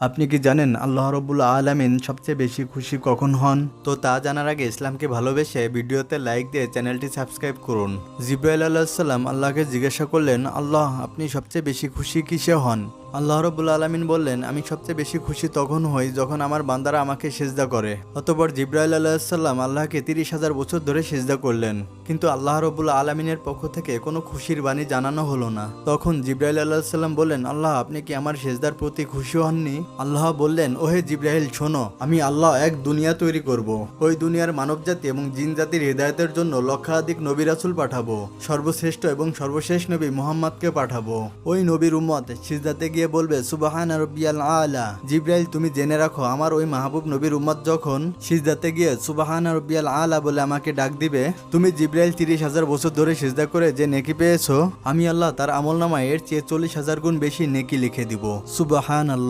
আপনি কি জানেন আল্লাহ রবুল্লা আলামিন সবচেয়ে বেশি খুশি কখন হন? তো তা জানার আগে ইসলামকে ভালোবেসে ভিডিওতে লাইক দিয়ে চ্যানেলটি সাবস্ক্রাইব করুন। জিব্রাইল আল্লাহাল্লাম আল্লাহকে জিজ্ঞাসা করলেন, আল্লাহ, আপনি সবচেয়ে বেশি খুশি কিসে হন? আল্লাহ রবুল্লা আলমিন বললেন, আমি সবচেয়ে বেশি খুশি তখন হই যখন আমার বান্দারা আমাকে সেজদা করে। অতপর জিব্রাইল আল্লাহাল্লাম আল্লাহকে তিরিশ হাজার বছর ধরে সেজদা করলেন। কিন্তু আল্লাহ রবুল্লা আলমিনের পক্ষ থেকে কোনো খুশির বাণী জানানো হলো না। তখন জিব্রাইল আল্লাহাল্লাম বললেন, আল্লাহ, আপনি কি আমার সেজদার প্রতি খুশি হননি? আল্লাহ বললেন, ওহে জিব্রাইল, শোনো, আমি আল্লাহ এক দুনিয়া তৈরি করব। ওই দুনিয়ার মানব জাতি এবং জিন জাতির হৃদায়তের জন্য লক্ষাধিক নবী রাসুল পাঠাবো। সর্বশ্রেষ্ঠ এবং সর্বশেষ নবী মোহাম্মদকে পাঠাবো। ওই নবীর উম্মত সিজদাতে গিয়ে বলবে, সুবাহান রব্বিয়াল আলা। জিব্রাইল, তুমি জেনে রাখো, আমার ওই মাহবুব নবীর উম্মত যখন সিজদাতে গিয়ে সুবাহান রব্বিয়াল আলা বলে আমাকে ডাক দিবে, তুমি জিব্রাইল তিরিশ হাজার বছর ধরে সিজদা করে যে নেকি পেয়েছ, আমি আল্লাহ তার আমল নামায় এর চেয়ে চল্লিশ হাজার গুণ বেশি নেকি লিখে দিব। সুবাহান